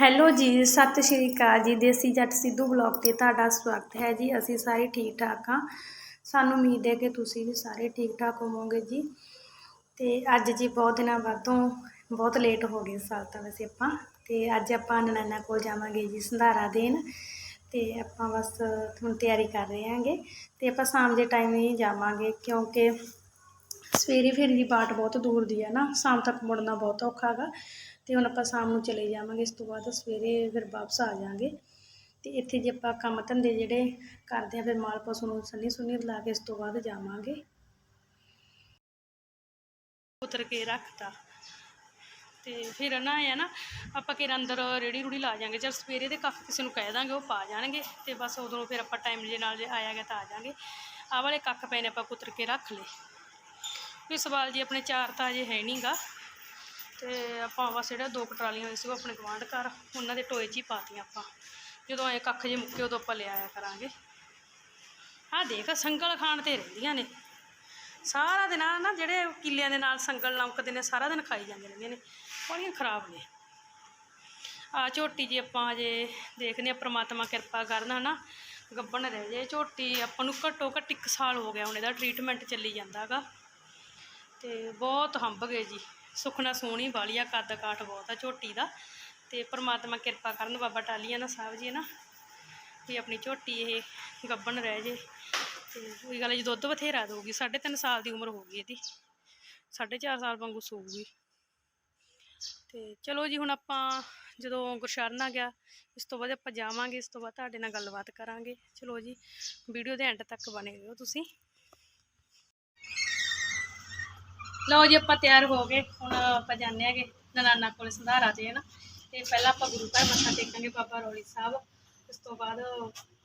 Hello ਜੀ, ਸਤਿ ਸ਼੍ਰੀ ਅਕਾਲ ਜੀ, ਦੇਸੀ ਜੱਟ ਸਿੱਧੂ ਬਲੌਗ ਤੇ ਤੁਹਾਡਾ ਸਵਾਗਤ ਹੈ ਜੀ, ਅਸੀਂ ਸਾਰੇ ਠੀਕ ਠਾਕ ਹਾਂ। ਸਾਨੂੰ ਉਮੀਦ ਹੈ ਕਿ ਤੁਸੀਂ ਵੀ ਸਾਰੇ ਠੀਕ ਠਾਕ ਹੋਵੋਗੇ ਜੀ। ਤੇ ਅੱਜ ਜੀ ਬਹੁਤ ਦਿਨਾਂ ਬਾਅਦੋਂ ਬਹੁਤ ਲੇਟ ਹੋ ਗਏ ਸਾਲ ਤਾਂ ਵੈਸੇ ਆਪਾਂ। ਤੇ ਅੱਜ ਆਪਾਂ ਨਨਾਨਾ ਕੋਲ ਜਾਵਾਂਗੇ ਜੀ, ਸੰਧਾਰਾ ਦੇਣ। ਤੇ ਆਪਾਂ ਬਸ ਹੁਣ ਤਿਆਰੀ ਕਰ ਰਹੇ ਹਾਂਗੇ। ਤੇ ਆਪਾਂ ਸ਼ਾਮ ਦੇ ਟਾਈਮ ਹੀ ਜਾਵਾਂਗੇ, ਕਿਉਂਕਿ ਸਵੇਰੇ ਫਿਰ ਦੀ ਬਾਟ ਬਹੁਤ ਦੂਰ ਦੀ ਹੈ ਨਾ, ਸ਼ਾਮ ਤੱਕ ਮੁੜਨਾ ਬਹੁਤ ਔਖਾ ਹੈਗਾ। ਤੇ ਹੁਣ ਆਪਾਂ ਸ਼ਾਮ ਨੂੰ ਚਲੇ ਜਾਵਾਂਗੇ, ਇਸ ਤੋਂ ਬਾਅਦ ਸਵੇਰੇ ਫਿਰ ਵਾਪਸ ਆ ਜਾਾਂਗੇ ਤੇ ਇੱਥੇ ਜੇ ਆਪਾਂ ਕੰਮ ਧੰਦੇ ਜਿਹੜੇ ਕਰਦੇ ਆ ਫਿਰ ਮਾਲ ਪਸ਼ੂ ਨੂੰ ਸੰਨੀ ਸੁੰਨੀ ਲਾ ਕੇ ਇਸ ਤੋਂ ਬਾਅਦ ਜਾਵਾਂਗੇ। ਉਤਰ ਕੇ ਰੱਖਤਾ। ਤੇ ਫਿਰ ਨਾ ਇਹ ਆ ਨਾ, ਆਪਾਂ ਕਿਰ ਅੰਦਰ ਰੇੜੀ ਰੂੜੀ ਲਾ ਜਾਾਂਗੇ ਚਲ ਸਵੇਰੇ ਦੇ ਕੱਖ ਕਿਸੇ ਨੂੰ ਕਹਿ ਦਾਂਗੇ, ਉਹ ਪਾ ਜਾਣਗੇ। ਤੇ ਬਸ ਉਦੋਂ ਫਿਰ ਆਪਾਂ ਟਾਈਮ ਜੇ ਨਾਲ ਜੇ ਆਇਆ ਗਿਆ ਤਾਂ ਆ ਜਾਾਂਗੇ ਆਹ ਵਾਲੇ ਕੱਖ ਪਏ ਨੇ ਆਪਾਂ ਕੁਤਰ ਕੇ ਰੱਖ ਲਏ। ਵੀ ਸਵਾਲ ਜੀ, ਆਪਣੇ ਚਾਰ ਤਾਂ ਅਜੇ ਹੈ ਨਹੀਂਗਾ ਤੇ ਆਪਾਂ ਬਸ ਜਿਹੜਾ ਦੋ ਕੁ ਟਰਾਲੀਆਂ ਹੋਈ ਸੀ ਉਹ ਆਪਣੇ ਗਵਾਂਢ ਘਰ, ਉਹਨਾਂ ਦੇ ਟੋਏ 'ਚ ਹੀ ਪਾਤੀਆਂ ਆਪਾਂ। ਜਦੋਂ ਐ ਕੱਖ ਜੇ ਮੁੱਕੇ, ਉਦੋਂ ਆਪਾਂ ਲਿਆਇਆ ਕਰਾਂਗੇ। ਆਹ ਦੇਖ, ਸੰਗਲ ਖਾਣ ਤੇ ਰਹਿੰਦੀਆਂ ਨੇ। ਸਾਰਾ ਦਿਨ ਆਹ ਨਾ ਜਿਹੜੇ ਕਿੱਲਿਆਂ ਦੇ ਨਾਲ ਸੰਗਲ ਲਮਕਦੇ ਨੇ, ਸਾਰਾ ਦਿਨ ਖਾਈ ਜਾਂਦੇ ਰਹਿੰਦੇ ਨੇ। ਬੜੀਆਂ ਖਰਾਬ ਨੇ। ਆ ਝੋਟੀ ਜੀ ਆਪਾਂ ਜੇ ਦੇਖਦੇ ਆ ਪ੍ਰਮਾਤਮਾ ਕਿਰਪਾ ਕਰਨਾ ਨਾ ਗੱਬਣ ਰਹਿ ਜੇ ਝੋਟੀ, ਆਪਾਂ ਨੂੰ ਘੱਟੋ ਘੱਟ ਇੱਕ ਸਾਲ ਹੋ ਗਿਆ ਹੁਣ ਇਹਦਾ ਟ੍ਰੀਟਮੈਂਟ ਚੱਲੀ ਜਾਂਦਾ ਜਾਂਦਾਗਾ। ਤੇ ਬਹੁਤ ਹੰਭ ਗਏ ਜੀ। ਸੁਖਨਾ ਸੋਹਣੀ ਵਾਲੀਆ ਕੱਦ ਕਾਠ ਬਹੁਤ ਆ ਝੋਟੀ ਦਾ। ਤੇ ਪ੍ਰਮਾਤਮਾ ਕਿਰਪਾ ਕਰਨ ਬਾਬਾ ਟਾਲੀਆਂ ਨਾ ਸਾਹਿਬ ਜੀ ਨਾ, ਵੀ ਆਪਣੀ ਝੋਟੀ ਇਹ ਗੱਬਣ ਰਹਿ ਜੇ। ਤੇ ਉਹੀ ਗੱਲ ਹੈ ਜੀ ਦੁੱਧ ਬਥੇਰਾ ਦਊਗੀ 3.5 ਸਾਲ ਦੀ ਉਮਰ ਹੋ ਗਈ ਇਹਦੀ 4.5 ਸਾਲ ਵਾਂਗੂ ਸੂਗੀ ਤੇ ਚਲੋ ਜੀ, ਹੁਣ ਆਪਾਂ ਜਦੋਂ ਗੁਰਸ਼ਰਨ ਆ ਗਿਆ, ਇਸ ਤੋਂ ਬਾਅਦ ਆਪਾਂ ਜਾਵਾਂਗੇ, ਇਸ ਤੋਂ ਬਾਅਦ ਤੁਹਾਡੇ ਨਾਲ ਗੱਲਬਾਤ ਕਰਾਂਗੇ। ਚਲੋ ਜੀ, ਵੀਡੀਓ ਦੇ ਐਂਡ ਤੱਕ ਬਣੇ ਰਹੋ ਤੁਸੀਂ। ਲਓ ਜੀ ਆਪਾਂ ਤਿਆਰ ਹੋ ਗਏ। ਹੁਣ ਆਪਾਂ ਜਾਂਦੇ ਹੈਗੇ ਨਨਾਨਾ ਕੋਲ ਸੰਧਾਰਾ ਦੇਣ ਤੇ ਪਹਿਲਾਂ ਆਪਾਂ ਗੁਰੂ ਘਰ ਮੱਥਾ ਟੇਕਾਂਗੇ ਬਾਬਾ ਰੌਲੀ ਸਾਹਿਬ। ਉਸ ਤੋਂ ਬਾਅਦ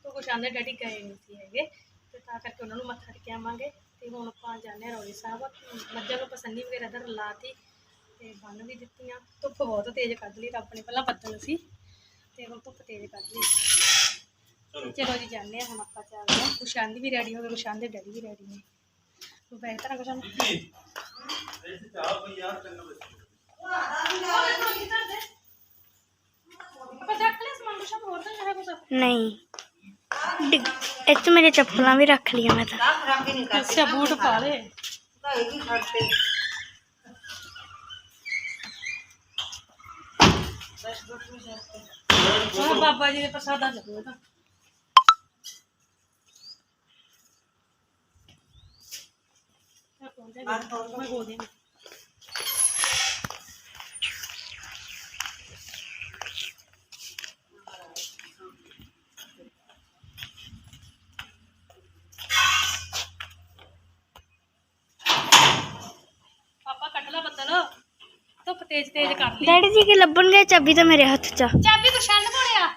ਤੋਂ ਕੁਛ ਆਂਦੇ ਡੈਡੀ ਗਏ ਨਹੀਂ ਸੀ ਹੈਗੇ। ਤੇ ਤਾਂ ਕਰਕੇ ਉਹਨਾਂ ਨੂੰ ਮੱਥਾ ਟੇਕ ਆਵਾਂਗੇ। ਤੇ ਹੁਣ ਆਪਾਂ ਹਾਂ ਰੌਲੀ ਸਾਹਿਬ। ਮੱਝਾਂ ਨੂੰ ਪਸੰਨੀ ਵਗੈਰਾ ਦਰ ਲਾਤੀ ਤੇ ਬੰਨ ਵੀ ਦਿੱਤੀਆਂ। ਧੁੱਪ ਬਹੁਤ ਤੇਜ਼ ਕੱਢ ਲਈ ਰੱਬ ਨੇ ਪਹਿਲਾਂ ਬੱਦਲ ਸੀ। ਤੇ ਹੁਣ ਧੁੱਪ ਤੇਜ਼ ਕੱਢ ਲਈ। ਤੇ ਚਲੋ ਜੀ ਹਾਂ ਹੁਣ ਆਪਾਂ ਚੱਲਦੇ ਹਾਂ। ਕੁਸ਼ਾਂਦੀ ਵੀ ਰੈਡੀ ਹੋ ਗਏ ਕੁਸ਼ਾਂਦ ਡੈਡੀ ਵੀ ਰੈਡੀ ਨੇ। ਤੂੰ ਬੈਠ ਤਾਂ ਕੁਸ਼ਾਂਦ ਆਪਾਂ ਚੱਕ ਲੈ ਸਮਾਨ ਕੁਸ਼ਾਂਦ ਹੋਰ ਤਾਂ ਹੈ ਕੁਛ ਨਹੀਂ ਡਿੱਗ- ਇਹ 'ਚ ਮੇਰੇ ਚੱਪਲਾਂ ਵੀ ਰੱਖ ਲੀਆਂ ਮੈਂ ਤਾਂ ਅੱਛਾ ਬੂਟ ਪਾ ਲੈ ਉਹ ਬਾਬਾ ਜੀ ਦੇ ਪ੍ਰਸਾਦਾ ਲੱਗੋ ਤਾਂ ਮੈਂ ਗੋਦੀ ਪਾਪਾ ਕੱਢ ਲਾ ਬੱਦਲ ਧੁੱਪ ਤੇਜ਼ ਤੇਜ਼ ਕਰ ਲਈ ਡੈਡੀ ਜੀ ਕੀ ਲੱਭਣਗੇ ਚਾਬੀ ਤਾਂ ਮੇਰੇ ਹੱਥ 'ਚ ਆ ਚਾਬੀ ਗੁਰਸ਼ਨ ਕੋਲੇ ਆ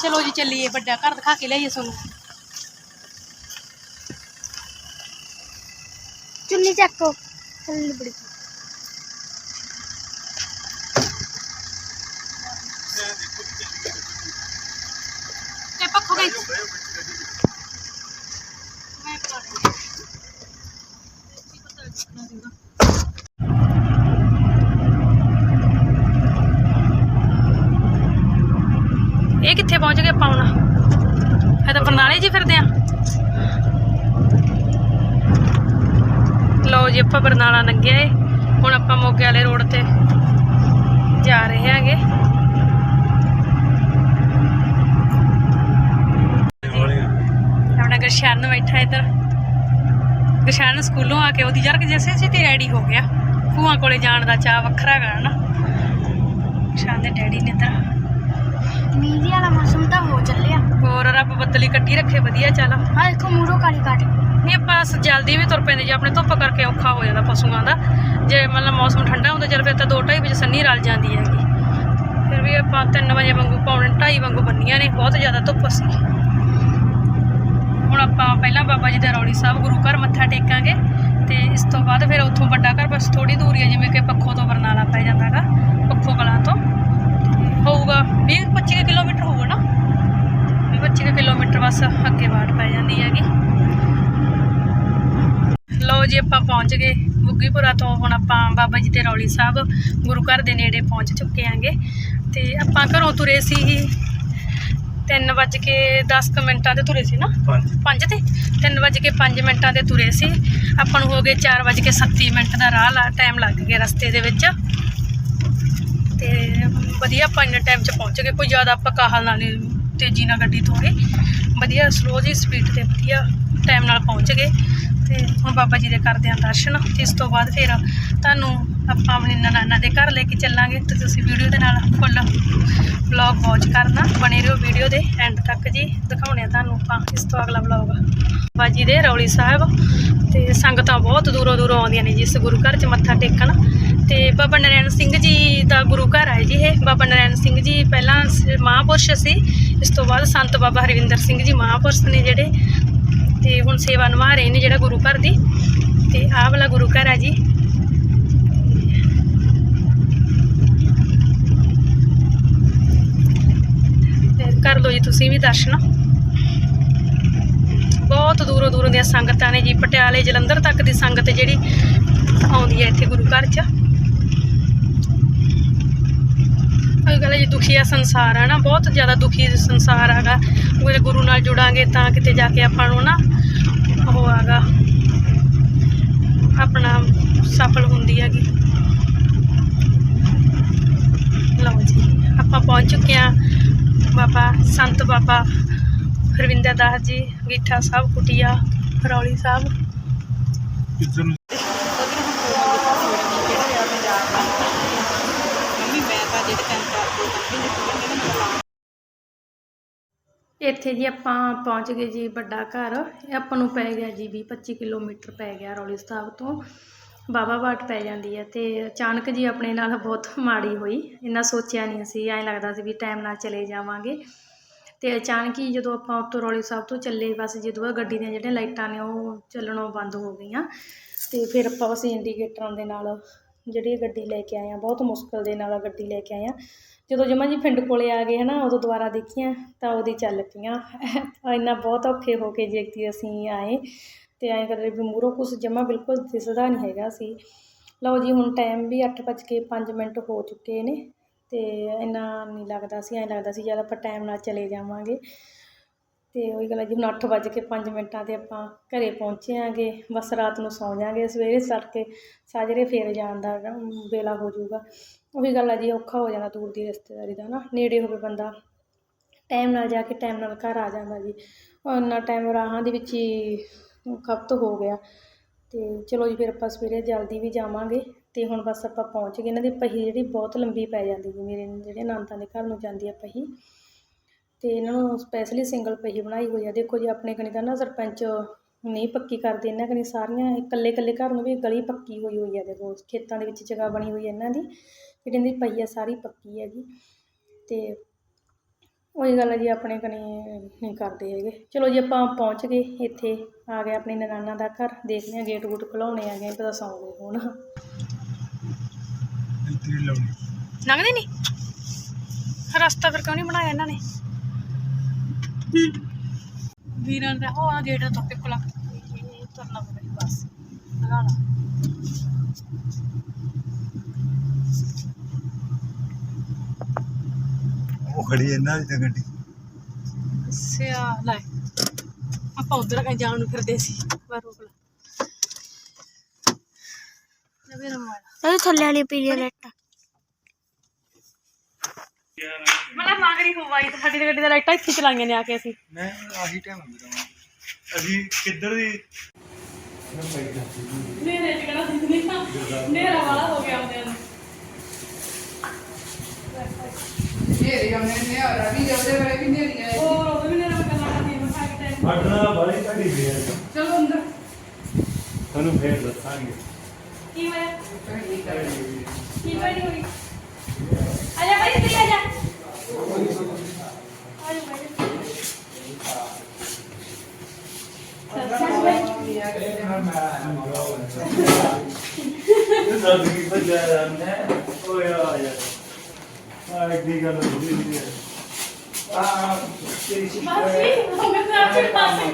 ਚਲੋ ਜੀ ਚੱਲੀਏ ਵੱਡਾ ਘਰ ਦਿਖਾ ਕੇ ਲਿਆਈਏ ਤੁਹਾਨੂੰ। ਚੁੰਨੀ ਚੱਕੋ। ਥੱਲੇ ਬੜੀ ਤੇ ਪੱਖੋ ਗਈ। ਮੈਂ ਕਰਾ ਦਿੰਦੀ ਕਿੱਥੇ ਪਹੁੰਚ ਗਏ ਆਪਾਂ ਹੁਣ? ਇਹ ਤਾਂ ਬਰਨਾਲੇ ਜੀ ਫਿਰਦੇ ਆ। ਲਓ ਜੀ, ਆਪਾਂ ਬਰਨਾਲਾ ਲੰਘਿਆ ਏ ਹੁਣ ਆਪਾਂ ਮੋਗੇ ਵਾਲੇ ਰੋਡ ਤੇ ਜਾ ਰਹੇ ਹਾਂਗੇ। ਆਪਣਾ ਗਰਸ਼ਨ ਬੈਠਾ ਇੱਧਰ। ਗਰਸ਼ਨ ਸਕੂਲੋਂ ਆ ਕੇ ਉਹਦੀ ਜਰਕ ਕਿ ਜੈਸੇ ਸੀ ਤੇ ਰੈਡੀ ਹੋ ਗਿਆ। ਭੂਆ ਕੋਲੇ ਜਾਣ ਦਾ ਚਾਹ ਵੱਖਰਾ ਹੈਗਾ ਨਾ ਗਰਸ਼ਨ ਦੇ ਡੈਡੀ ਨੇ ਇੱਧਰ ਮੀਂਹ ਮੌਸਮ ਤਾਂ ਹੋ ਚੱਲਿਆ। ਹੋਰ ਰੱਬ ਬੱਦਲੀ ਕੱਟੀ ਰੱਖੇ ਵਧੀਆ ਚੱਲ। ਆ ਦੇਖੋ ਮੂਰੋ ਕਾਲੀ ਕਾਟ ਨਹੀਂ ਆਪਾਂ ਸ- ਜਲਦੀ ਵੀ ਤੁਰ ਪੈਂਦੇ ਜੇ ਆਪਣੇ ਧੁੱਪ ਕਰਕੇ ਔਖਾ ਹੋ ਜਾਂਦਾ ਪਸ਼ੂਆਂ ਦਾ। ਜੇ ਮਤਲਬ ਮੌਸਮ ਠੰਡਾ ਹੁੰਦਾ ਚੱਲ ਫਿਰ ਤਾਂ 2:30 ਵਜੇ ਸੰਨੀ ਰਲ ਜਾਂਦੀ ਹੈਗੀ। ਫਿਰ ਵੀ ਆਪਾਂ 3 ਵਜੇ ਵਾਂਗੂ ਪੌਣੇ 2:30 ਵਾਂਗੂ ਬੰਨੀਆਂ ਨੇ ਬਹੁਤ ਜ਼ਿਆਦਾ ਧੁੱਪ ਸੀ। ਹੁਣ ਆਪਾਂ ਪਹਿਲਾਂ ਬਾਬਾ ਜੀ ਦੇ ਰੌਲੀ ਸਾਹਿਬ ਗੁਰੂ ਘਰ ਮੱਥਾ ਟੇਕਾਂਗੇ। ਤੇ ਇਸ ਤੋਂ ਬਾਅਦ ਫਿਰ ਉੱਥੋਂ ਵੱਡਾ ਘਰ ਬਸ ਥੋੜੀ ਦੂਰੀ ਹੈ ਜਿਵੇਂ ਕਿ ਪੱਖੋ ਤੋਂ ਬਰਨਾਲਾ ਪੈ ਜਾਂਦਾਗਾ। ਪੱਖੋ ਕਲਾਂ ਤੋਂ ਤੇ ਹੋਊਗਾ 20 25 ਕਿਲੋਮੀਟਰ ਹੋਊਗਾ ਨਾ 25 ਕਿਲੋਮੀਟਰ ਬਸ ਅੱਗੇ ਬਾਟ ਪੈ ਜਾਂਦੀ ਹੈਗੀ। ਲਓ ਜੀ ਆਪਾਂ ਪਹੁੰਚ ਗਏ ਬੁੱਗੀਪੁਰਾ ਤੋਂ। ਹੁਣ ਆਪਾਂ ਬਾਬਾ ਜੀ ਦੇ ਰੌਲੀ ਸਾਹਿਬ ਗੁਰੂ ਘਰ ਦੇ ਨੇੜੇ ਪਹੁੰਚ ਚੁੱਕੇ ਆਂਗੇ ਤੇ ਆਪਾਂ ਘਰੋਂ ਤੁਰੇ ਸੀ 3 ਵੱਜ ਕੇ 10 ਕੁ ਮਿੰਟਾਂ ਤੇ ਤੁਰੇ ਸੀ ਨਾ? ਪੰਜ। 5 ਤੇ? 3 ਵੱਜ ਕੇ 5 ਮਿੰਟਾਂ ਤੇ ਤੁਰੇ ਸੀ। ਆਪਾਂ ਨੂੰ ਹੋ ਗਏ 4 ਵੱਜ ਕੇ 37 ਮਿੰਟ ਦਾ ਰਾਹ ਲਾ ਟਾਈਮ ਲੱਗ ਗਿਆ ਰਸਤੇ ਦੇ ਵਿੱਚ। ਤੇ ਵਧੀਆ ਆਪਾਂ ਇੰਨੇ ਟਾਈਮ 'ਚ ਪਹੁੰਚ ਗਏ। ਕੋਈ ਜ਼ਿਆਦਾ ਆਪਾਂ ਕਾਹਲ ਨਾਲ ਨਹੀਂ ਤੇਜ਼ੀ ਨਾਲ ਗੱਡੀ ਤੋਰੇ। ਵਧੀਆ ਸਲੋ ਜੀ ਸਪੀਡ ਤੇ ਵਧੀਆ ਟਾਈਮ ਨਾਲ ਪਹੁੰਚ ਗਏ। ਤੇ ਹੁਣ ਬਾਬਾ ਜੀ ਦੇ ਕਰਦੇ ਆਂ ਦਰਸ਼ਨ। ਤੇ ਇਸ ਤੋਂ ਬਾਅਦ ਫਿਰ ਤੁਹਾਨੂੰ ਆਪਾਂ ਆਪਣੀ ਨਾਨਾ ਦੇ ਘਰ ਲੈ ਕੇ ਚੱਲਾਂਗੇ। ਤੇ ਤੁਸੀਂ ਵੀਡੀਓ ਦੇ ਨਾਲ ਫੁੱਲ ਵਲੌਗ ਵਾਚ ਕਰਨਾ। ਬਣੇ ਰਹੋ ਵੀਡੀਓ ਦੇ ਐਂਡ ਤੱਕ ਜੀ। ਦਿਖਾਉਣੇ ਆ ਤੁਹਾਨੂੰ ਆਪਾਂ ਇਸ ਤੋਂ ਅਗਲਾ ਵਲੌਗ ਬਾਜੀ ਦੇ ਰੌਲੀ ਸਾਹਿਬ। ਤੇ ਸੰਗਤਾਂ ਬਹੁਤ ਦੂਰੋਂ ਦੂਰੋਂ ਆਉਂਦੀਆਂ ਨੇ ਜੀ ਇਸ ਗੁਰੂ ਘਰ 'ਚ ਮੱਥਾ ਟੇਕਣ। ਤੇ ਬਾਬਾ ਨਰੈਣ ਸਿੰਘ ਜੀ ਦਾ ਗੁਰੂ ਘਰ ਹੈ ਜੀ ਇਹ। ਬਾਬਾ ਨਰੈਣ ਸਿੰਘ ਜੀ ਪਹਿਲਾਂ ਸ- ਮਹਾਂਪੁਰਸ਼ ਸੀ, ਇਸ ਤੋਂ ਬਾਅਦ ਸੰਤ ਬਾਬਾ ਹਰਵਿੰਦਰ ਸਿੰਘ ਜੀ ਮਹਾਂਪੁਰਸ਼ ਨੇ ਜਿਹੜੇ ਤੇ ਹੁਣ ਸੇਵਾ ਨਿਭਾ ਰਹੇ ਨੇ ਜਿਹੜਾ ਗੁਰੂ ਘਰ ਦੀ। ਤੇ ਆਹ ਵਾਲਾ ਗੁਰੂ ਘਰ ਹੈ ਜੀ। ਤੇ ਕਰ ਲਓ ਜੀ ਤੁਸੀਂ ਵੀ ਦਰਸ਼ਨ। ਬਹੁਤ ਦੂਰੋਂ ਦੂਰੋਂ ਦੀਆਂ ਸੰਗਤਾਂ ਨੇ ਜੀ, ਪਟਿਆਲੇ, ਜਲੰਧਰ ਤੱਕ ਦੀ ਸੰਗਤ ਜਿਹੜੀ ਆਉਂਦੀ ਹੈ ਇੱਥੇ ਗੁਰੂ ਘਰ 'ਚ। ਉਹ ਗੱਲ ਹੈ ਜੀ ਦੁਖੀਆ ਸੰਸਾਰ ਹੈ ਨਾ ਬਹੁਤ ਜ਼ਿਆਦਾ ਦੁਖੀ ਸੰਸਾਰ ਹੈਗਾ। ਉਹ ਗੁਰੂ ਨਾਲ ਜੁੜਾਂਗੇ ਤਾਂ ਕਿਤੇ ਜਾ ਕੇ ਆਪਾਂ ਨੂੰ ਨਾ ਉਹ ਹੈਗਾ, ਆਪਣਾ ਸਫਲ ਹੁੰਦੀ ਹੈਗੀ। ਲਓ ਜੀ, ਆਪਾਂ ਪਹੁੰਚ ਚੁੱਕੇ ਹਾਂ ਬਾਬਾ ਸੰਤ ਬਾਬਾ ਹਰਵਿੰਦਰ ਦਾਸ ਜੀ ਗੀਠਾ ਸਾਹਿਬ, ਕੁਟਿਆ, ਰੌਲੀ ਸਾਹਿਬ। ਇੱਥੇ ਜੀ ਆਪਾਂ ਪਹੁੰਚ ਗਏ ਜੀ ਵੱਡਾ ਘਰ। ਇਹ ਆਪਾਂ ਨੂੰ ਪੈ ਗਿਆ ਜੀ 20 25 ਕਿਲੋਮੀਟਰ ਪੈ ਗਿਆ ਰੌਲੀ ਸਾਹਿਬ ਤੋਂ। ਬਾਬਾ ਬਾਟ ਪੈ ਜਾਂਦੀ ਹੈ ਤੇ ਅਚਾਨਕ ਜੀ ਆਪਣੇ ਨਾਲ ਬਹੁਤ ਮਾੜੀ ਹੋਈ। ਇੰਨਾ ਸੋਚਿਆ ਨਹੀਂ ਸੀ ਐਂ ਲੱਗਦਾ ਸੀ ਵੀ ਟਾਈਮ ਨਾਲ ਚਲੇ ਜਾਵਾਂਗੇ। ਅਤੇ ਅਚਾਨਕ ਹੀ ਜਦੋਂ ਆਪਾਂ ਉੱਤੋਂ ਰੌਲੀ ਸਾਹਿਬ ਤੋਂ ਚੱਲੇ ਬਸ ਜਦੋਂ ਆ ਗੱਡੀ ਦੀਆਂ ਜਿਹੜੀਆਂ ਲਾਈਟਾਂ ਨੇ ਉਹ ਚੱਲਣੋਂ ਬੰਦ ਹੋ ਗਈਆਂ ਅਤੇ ਫਿਰ ਆਪਾਂ ਬਸ ਇੰਡੀਕੇਟਰਾਂ ਦੇ ਨਾਲ ਜਿਹੜੀ ਗੱਡੀ ਲੈ ਕੇ ਆਏ ਹਾਂ, ਬਹੁਤ ਮੁਸ਼ਕਲ ਦੇ ਨਾਲ ਗੱਡੀ ਲੈ ਕੇ ਆਏ ਹਾਂ। ਜਦੋਂ ਜਮਾ ਜੀ ਪਿੰਡ ਕੋਲੇ ਆ ਗਏ ਹੈ ਨਾ ਉਦੋਂ ਦੁਬਾਰਾ ਦੇਖੀਆਂ ਤਾਂ ਉਹਦੀ ਚੱਲ ਪਈਆਂ। ਇੰਨਾ ਬਹੁਤ ਔਖੇ ਹੋ ਕੇ ਜੇ ਅਸੀਂ ਆਏ ਅਤੇ ਐਂ ਕਰਦੇ ਵੀ ਮੂਹਰੋਂ ਕੁਛ ਜਮਾ ਬਿਲਕੁਲ ਦਿਸਦਾ ਨਹੀਂ ਹੈਗਾ ਸੀ। ਲਓ ਜੀ, ਹੁਣ ਟਾਈਮ ਵੀ 8:05 ਮਿੰਟ ਹੋ ਚੁੱਕੇ ਨੇ। ਅਤੇ ਇੰਨਾ ਨਹੀਂ ਲੱਗਦਾ ਸੀ, ਐਂ ਲੱਗਦਾ ਸੀ ਜਦ ਆਪਾਂ ਟਾਈਮ ਨਾਲ ਚਲੇ ਜਾਵਾਂਗੇ। ਅਤੇ ਉਹੀ ਗੱਲ ਆ ਜੀ ਹੁਣ 8:05 ਮਿੰਟਾਂ ਤੇ ਆਪਾਂ ਘਰ ਪਹੁੰਚੇ ਆਂਗੇ, ਬਸ ਰਾਤ ਨੂੰ ਸੌਂ ਜਾਾਂਗੇ, ਸਵੇਰੇ ਤੜਕੇ ਸਾਜਰੇ ਫੇਰ ਜਾਣ ਦਾ ਵੇਲਾ ਹੋ ਜਾਊਗਾ। ਉਹੀ ਗੱਲ ਆ ਜੀ, ਔਖਾ ਹੋ ਜਾਂਦਾ ਦੂਰ ਦੀ ਰਿਸ਼ਤੇਦਾਰੀ ਦਾ ਨਾ, ਨੇੜੇ ਹੋਵੇ ਬੰਦਾ ਟਾਈਮ ਨਾਲ ਜਾ ਕੇ ਟਾਈਮ ਨਾਲ ਘਰ ਆ ਜਾਂਦਾ ਜੀ। ਇੰਨਾ ਟਾਈਮ ਰਾਹਾਂ ਦੇ ਵਿੱਚ ਹੀ ਖਪਤ ਹੋ ਗਿਆ। ਅਤੇ ਚਲੋ ਜੀ, ਫਿਰ ਆਪਾਂ ਸਵੇਰੇ ਜਲਦੀ ਵੀ ਜਾਵਾਂਗੇ। ਤੇ ਹੁਣ ਬਸ ਆਪਾਂ ਪਹੁੰਚ ਗਏ। ਇਹਨਾਂ ਦੀ ਪਹੀ ਜਿਹੜੀ ਬਹੁਤ ਲੰਬੀ ਪੈ ਜਾਂਦੀ ਜੀ ਮੇਰੇ ਜਿਹੜੇ ਨੰਦਾਂ ਦੇ ਘਰ ਨੂੰ ਜਾਂਦੀ ਆ ਪਹੀ। ਤੇ ਇਹਨਾਂ ਨੂੰ ਸਪੈਸ਼ਲੀ ਸਿੰਗਲ ਪਹੀ ਬਣਾਈ ਹੋਈ ਆ। ਦੇਖੋ ਜੀ, ਆਪਣੇ ਕਣੀ ਤਾਂ ਨਾ ਸਰਪੰਚ ਨਹੀਂ ਪੱਕੀ ਕਰਦੇ, ਇਹਨਾਂ ਕਣੀ ਸਾਰੀਆਂ ਇਕੱਲੇ ਇਕੱਲੇ ਘਰ ਨੂੰ ਵੀ ਗਲੀ ਪੱਕੀ ਹੋਈ ਹੋਈ ਆ। ਦੇਖੋ, ਖੇਤਾਂ ਦੇ ਵਿੱਚ ਜਗ੍ਹਾ ਬਣੀ ਹੋਈ ਹੈ ਇਹਨਾਂ ਦੀ। ਜਿਹੜੀ ਇਹਨਾਂ ਦੀ ਪਹੀ ਆ, ਸਾਰੀ ਪੱਕੀ ਹੈਗੀ। ਤੇ ਉਹੀ ਗੱਲ ਹੈ ਜੀ, ਆਪਣੇ ਕਣੀ ਨਹੀਂ ਕਰਦੇ ਹੈਗੇ। ਚਲੋ ਜੀ, ਆਪਾਂ ਪਹੁੰਚ ਗਏ ਇੱਥੇ। ਆ ਗਏ ਆਪਣੀ ਨਨਾਨਾ ਦਾ ਘਰ। ਦੇਖਦੇ ਹਾਂ ਗੇਟ ਗੂਟ ਖੁਲਾਉਣੇ ਆ ਗਏ। ਪਤਾ ਸੌਂ ਗਏ ਹੁਣ। ਇੱਧਰ ਹੀ ਲਾਉਣੀ ਲੰਘਦੇ ਨਹੀਂ? ਰਸਤਾ ਫਿਰ ਕਿਉਂ ਨਹੀਂ ਬਣਾਇਆ ਇਹਨਾਂ ਨੇ? ਵੀਰਾਂ ਦਾ ਉਹ ਆ ਗੇਟ ਤੋਂ ਪਿੱਕਲਾ ਤੁਰਨਾ ਪਵੇ ਬਸ। ਲਗਾ ਲਾ। ਉਹ ਖੜੀ ਇਹਨਾਂ ਦੀ ਤਾਂ ਗੱਡੀ। ਸਿਆ ਲੈ। ਆਪਾਂ ਉਧਰ ਕਹੀਂ ਜਾਣ ਨੂੰ ਫਿਰਦੇ ਸੀ ਪਰ ਰੋਕ ਲਾ। ਇਹ ਥੱਲੇ ਵਾਲੀ ਪੀਲੀ ਲਾਈਟਾਂ। ਮਤਲਬ ਮੰਗਰੀ ਹੋਵਾਈ ਤੇ ਸਾਡੀ ਗੱਡੀ ਦਾ ਲਾਈਟਾਂ ਇੱਥੇ ਚਲਾਈਆਂ ਨੇ ਆ ਕੇ ਅਸੀਂ। ਮੈਂ ਆਹੀ ਟਾਈਮ ਹੁੰਦਾ ਅਸੀਂ ਕਿੱਧਰ ਦੀ ਨੇਰੇ ਚ ਕਿਹੜਾ ਦਿਖਣੀ ਨਾ ਨੇਰਾ ਵਾਲਾ ਹੋ ਗਿਆ ਉਹਦੇ ਨੂੰ। ਨੇਰੀ ਆਉਣੇ ਨੇ ਆ ਰਵੀ ਦੇ ਉਹਦੇ ਵੇਲੇ ਵੀ ਨੇਰੀ ਆਏ। ਹੋਰ ਉਹ ਵੀ ਨੇਰਾ ਮੈਂ ਗੱਲਾਂ ਕਰਦੀ ਮੈਂ ਕੇ ਟਾਈਮ ਅੱਡਣਾ ਬੜੀ ਘੜੀ ਦੀ ਹੈ। ਚਲੋ ਅੰਦਰ। ਤੁਹਾਨੂੰ ਫੇਰ ਦੱਸਾਂਗੇ। ਕੀ ਹੋਇਆ? ਕੀ ਬਣੀ ਹੋਈ? ਆ ਜਾ ਭਾਈ ਹੀ ਆ ਜਾ। ਆ ਜਾ ਭਾਈ। ਹੋ ਗਿਆ ਤੇ ਆਪੇ ਪਾਸੇ